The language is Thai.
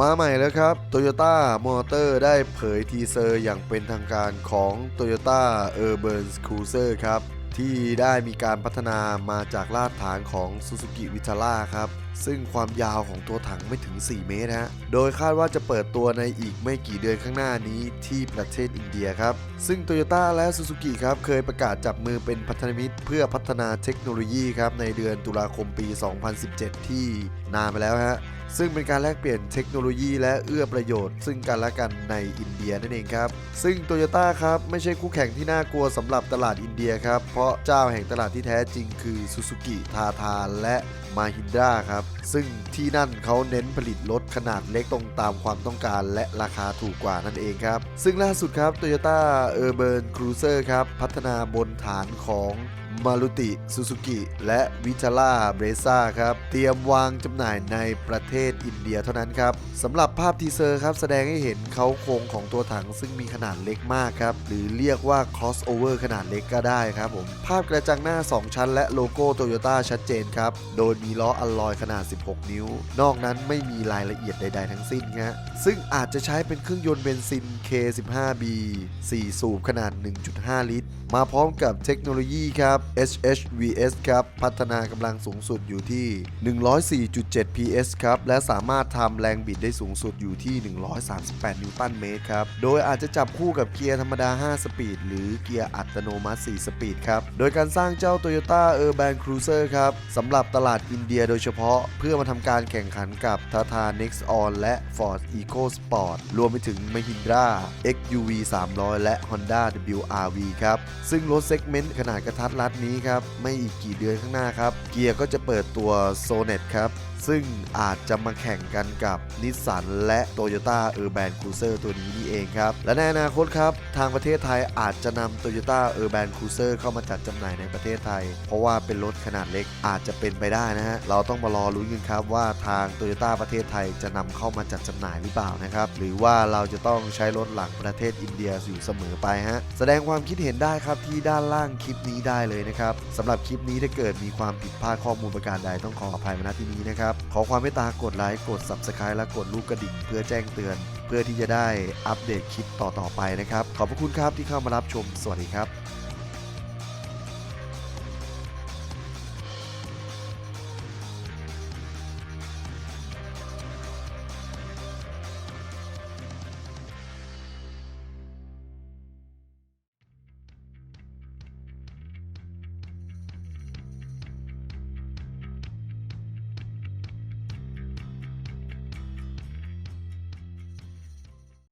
มาใหม่แล้วครับ Toyota Motor ได้เผยทีเซอร์อย่างเป็นทางการของ Toyota Urban Cruiser ครับ ที่ได้มีการพัฒนามาจากรากฐานของ Suzuki Vitara ครับ ซึ่งความยาวของตัวถังไม่ถึง 4 เมตรฮะ โดยคาดว่าจะเปิดตัวในอีกไม่กี่เดือนข้างหน้านี้ที่ประเทศอินเดียครับ ซึ่ง Toyota และ Suzuki ครับเคยประกาศจับมือเป็นพันธมิตร เพื่อพัฒนาเทคโนโลยีครับในเดือนตุลาคมปี 2017 ที่ นานไปแล้วฮะซึ่งเป็นการแลกเปลี่ยนเทคโนโลยีและเอื้อประโยชน์ ซึ่งกันและกันในอินเดียนั่นเองครับ ซึ่งโตโยต้าครับไม่ใช่คู่แข่งที่น่ากลัวสำหรับตลาดอินเดียครับ เพราะเจ้าแห่งตลาดที่แท้จริงคือซูซูกิทาทาและมาฮินดราครับ ซึ่งที่นั่นเขาเน้นผลิตรถขนาดเล็กตรงตามความต้องการ และราคาถูกกว่านั่นเองครับ ซึ่งล่าสุดครับ Toyota Urban Cruiser ครับ พัฒนาบนฐานของ มารุติซูซูกิและวิทาร่าเบรซ่าครับ เตรียมวางจำหน่ายในประเทศอินเดียเท่านั้นครับสำหรับภาพทีเซอร์ครับแสดงให้เห็นเขาโครงของตัวถังซึ่งมีขนาดเล็กมากครับหรือเรียกว่า crossover ขนาดเล็กก็ได้ครับผมภาพกระจังหน้า 2 ชั้น และโลโก้โตโยต้าชัดเจนครับโดยมีล้ออัลลอยขนาด 16 นิ้ว นอกนั้นไม่มีรายละเอียดใด ๆ ทั้งสิ้นฮะซึ่งอาจจะใช้เป็นเครื่องยนต์เบนซิน K15B 4 สูบขนาด 1.5 ลิตร มาพร้อมกับเทคโนโลยีครับ HHVS ครับพัฒนากำลังสูงสุดอยู่ที่ 104.7 PS ครับและสามารถทำแรงบิดได้สูงสุดอยู่ที่ 138 นิวตันเมตรครับโดยอาจจะจับคู่กับเกียร์ธรรมดา 5 สปีด หรือเกียร์อัตโนมัติ 4 สปีดครับโดยการสร้างเจ้า Toyota Urban Cruiser ครับสำหรับตลาดอินเดียโดยเฉพาะเพื่อมาทำการแข่งขันกับ Tata Nexon และ Ford EcoSport รวมไปถึง Mahindra XUV 300 และ Honda WRV ครับซึ่งรถเซกเมนต์ขนาดกระทัดรัดนี้ครับ ไม่อีกกี่เดือนข้างหน้าครับ เกียร์ก็จะเปิดตัว Sonet ครับ ซึ่งอาจจะมาแข่งกันกับนิสสันและ Toyota Urban Cruiser ตัวนี้นี่เองครับ และในอนาคตครับ ทางประเทศไทยอาจจะนำ Toyota Urban Cruiser เข้ามาจัดจำหน่ายในประเทศไทย เพราะว่าเป็นรถขนาดเล็กอาจจะเป็นไปได้นะฮะ เราต้องมารอลุ้นกันครับว่าทาง Toyota ประเทศไทยจะนำเข้ามาจัดจำหน่ายหรือเปล่านะครับ หรือว่าเราจะต้องใช้รถหลังประเทศอินเดียอยู่เสมอไปฮะ แสดงความคิดเห็นได้ครับที่ด้านล่างคลิปนี้ได้เลยนะครับสำหรับคลิปนี้ถ้าเกิดมีความผิดพลาดข้อมูลประการใดต้องขออภัยมาณที่นี้นะครับขอความเมตตากดไลค์กด Subscribe และกดลูกกระดิ่งเพื่อแจ้งเตือน เพื่อที่จะได้อัปเดตคลิปต่อๆไปนะครับ ขอบพระคุณครับที่เข้ามารับชมสวัสดีครับ